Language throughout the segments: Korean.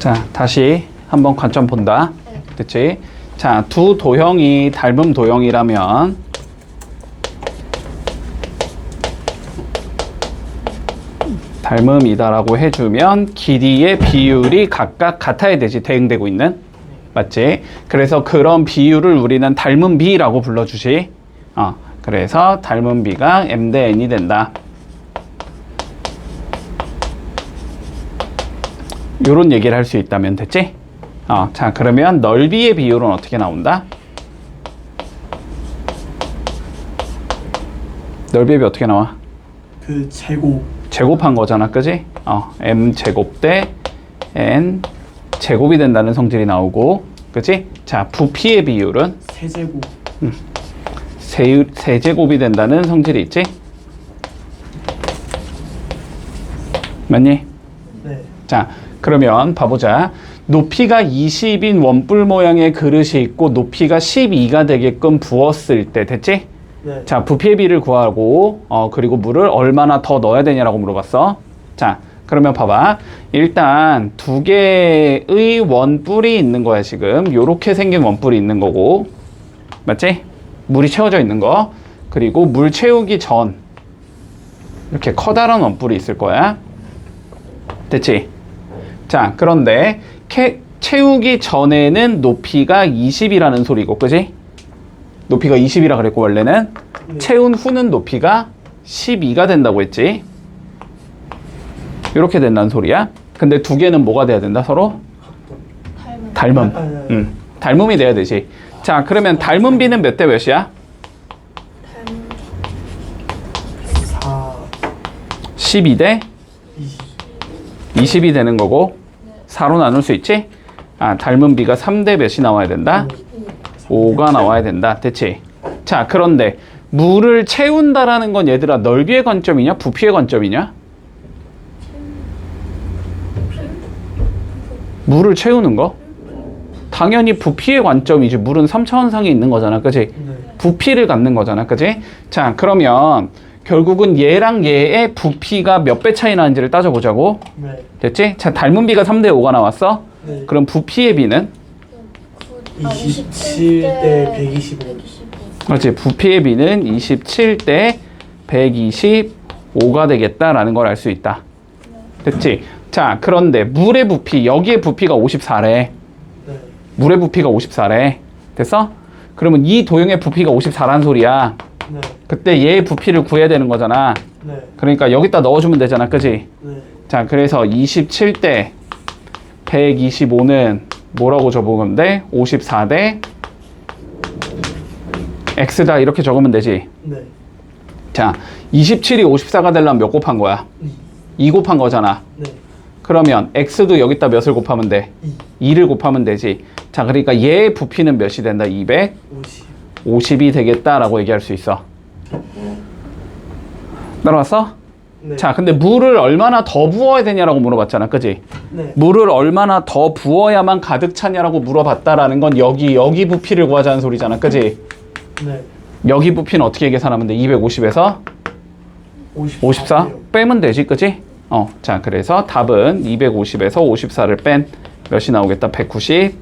자, 다시 한번 관점 본다. 네. 됐지? 자, 두 도형이 닮은 도형이라면 닮음이다라고 해주면 길이의 비율이 각각 같아야 되지 대응되고 있는 맞지? 그래서 그런 비율을 우리는 닮은 비라고 불러주지. 어, 그래서 닮은 비가 m 대 n이 된다. 요런 얘기를 할 수 있다면 됐지? 어, 자 그러면 넓이의 비율은 어떻게 나온다? 넓이의 비 어떻게 나와? 그 제곱 제곱한 거잖아, 그지? 어, m 제곱 대 n 제곱이 된다는 성질이 나오고, 그지? 자, 부피의 비율은 세제곱 세, 세제곱이 된다는 성질이 있지? 맞니? 네 자, 그러면 봐보자. 높이가 20인 원뿔 모양의 그릇이 있고 높이가 12가 되게끔 부었을 때 됐지? 네. 자, 부피의 비를 구하고 어 그리고 물을 얼마나 더 넣어야 되냐라고 물어봤어. 자, 그러면 봐봐. 일단 두 개의 원뿔이 있는 거야, 지금. 요렇게 생긴 원뿔이 있는 거고. 맞지? 물이 채워져 있는 거. 그리고 물 채우기 전 이렇게 커다란 원뿔이 있을 거야. 됐지? 자, 그런데 캐, 채우기 전에는 높이가 20이라는 소리고, 그지? 높이가 20이라 그랬고, 원래는. 네. 채운 후는 높이가 12가 된다고 했지? 이렇게 된다는 소리야. 근데 두 개는 뭐가 돼야 된다, 서로? 닮은. 닮음. 아, 네. 응. 닮음이 돼야 되지. 자, 그러면 닮은 비는 몇 대 몇이야? 닮은. 4 12대 20 20이 되는 거고, 4로 나눌 수 있지? 아, 닮은 비가 3대 몇이 나와야 된다? 5가 나와야 된다. 됐지? 자, 그런데 물을 채운다라는 건 얘들아 넓이의 관점이냐, 부피의 관점이냐? 물을 채우는 거? 당연히 부피의 관점이지. 물은 3차원상에 있는 거잖아. 그지? 네 부피를 갖는 거잖아. 그지? 자, 그러면 결국은 얘랑 얘의 부피가 몇 배 차이 나는지를 따져보자고. 네. 됐지? 자, 닮은 비가 3대 5가 나왔어? 네. 그럼 부피의 비는? 구- 아, 27대 125. 125. 그렇지. 부피의 비는 27 대 125가 되겠다라는 걸 알 수 있다. 됐지? 자, 그런데 물의 부피, 여기에 부피가 54래. 네. 물의 부피가 54래. 됐어? 그러면 이 도형의 부피가 54라는 소리야. 네. 그때 얘의 부피를 구해야 되는 거잖아. 네. 그러니까 여기다 넣어주면 되잖아. 그지? 네. 자, 그래서 27대 125는 뭐라고 적으면 돼? 54대 x다 이렇게 적으면 되지. 네. 자, 27이 54가 되려면 몇 곱한 거야? 2 곱한 거잖아. 네. 그러면 x도 여기다 몇을 곱하면 돼? 2 2를 곱하면 되지. 자, 그러니까 얘의 부피는 몇이 된다? 50 250이 되겠다라고 얘기할 수 있어. 따라왔어? 네. 자, 근데 물을 얼마나 더 부어야 되냐라고 물어봤잖아. 그지? 네. 물을 얼마나 더 부어야만 가득 차냐라고 물어봤다라는 건 여기 여기 부피를 구하자는 소리잖아. 그지? 네. 여기 부피는 어떻게 계산하면 돼? 250에서 54 54 빼면 되지. 그지? 어. 자, 그래서 답은 250에서 54를 뺀 몇이 나오겠다? 196이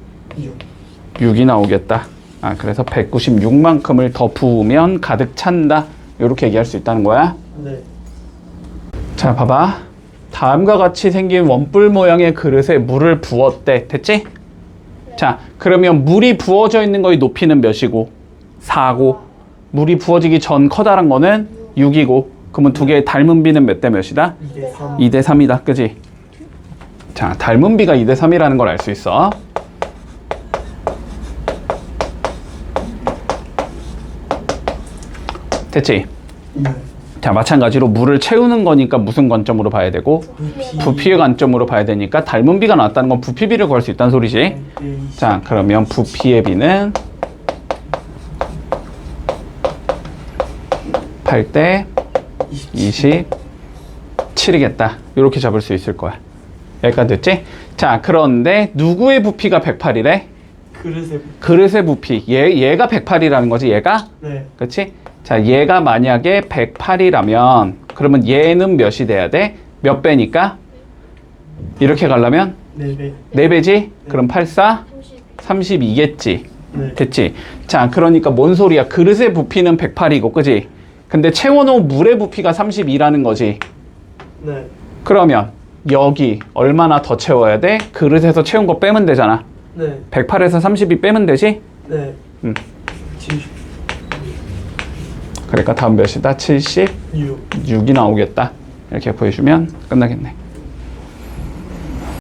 6 나오겠다. 아, 그래서 196만큼을 더 부으면 가득 찬다. 이렇게 얘기할 수 있다는 거야. 네. 자, 봐봐. 다음과 같이 생긴 원뿔 모양의 그릇에 물을 부었대. 됐지? 자, 그러면 물이 부어져 있는 거의 높이는 몇이고? 4고. 물이 부어지기 전 커다란 거는 6이고. 그러면 두 개의 닮은 비는 몇 대 몇이다? 2대 3 2대 3이다. 그지? 자, 닮은 비가 2대 3이라는 걸 알 수 있어. 됐지? 네. 자, 마찬가지로 물을 채우는 거니까 무슨 관점으로 봐야 되고 부피 부피 의 관점으로 봐야 되니까 닮은 비가 나왔다는 건 부피비를 구할 수 있다는 소리지. 네, 20 자, 그러면 부피의 비는 8대 27 27이겠다. 이렇게 잡을 수 있을 거야. 여기까지 됐지? 자, 그런데 누구의 부피가 108이래? 그릇에 그릇의 부피. 얘, 얘가 108이라는 거지, 얘가? 네. 그치? 자, 얘가 만약에 108이라면, 그러면 얘는 몇이 돼야 돼? 몇 배니까? 이렇게 가려면 4배. 4배지? 그럼 84? 32. 32 겠지. 네. 됐지? 자, 그러니까 뭔 소리야? 그릇의 부피는 108이고, 그지? 근데 채워놓은 물의 부피가 32라는 거지. 네. 그러면 여기 얼마나 더 채워야 돼? 그릇에서 채운 거 빼면 되잖아. 네. 108에서 32 빼면 되지? 네. 음. 76. 그러니까 다음 몇이다? 76이 나오겠다. 이렇게 보여주면 끝나겠네.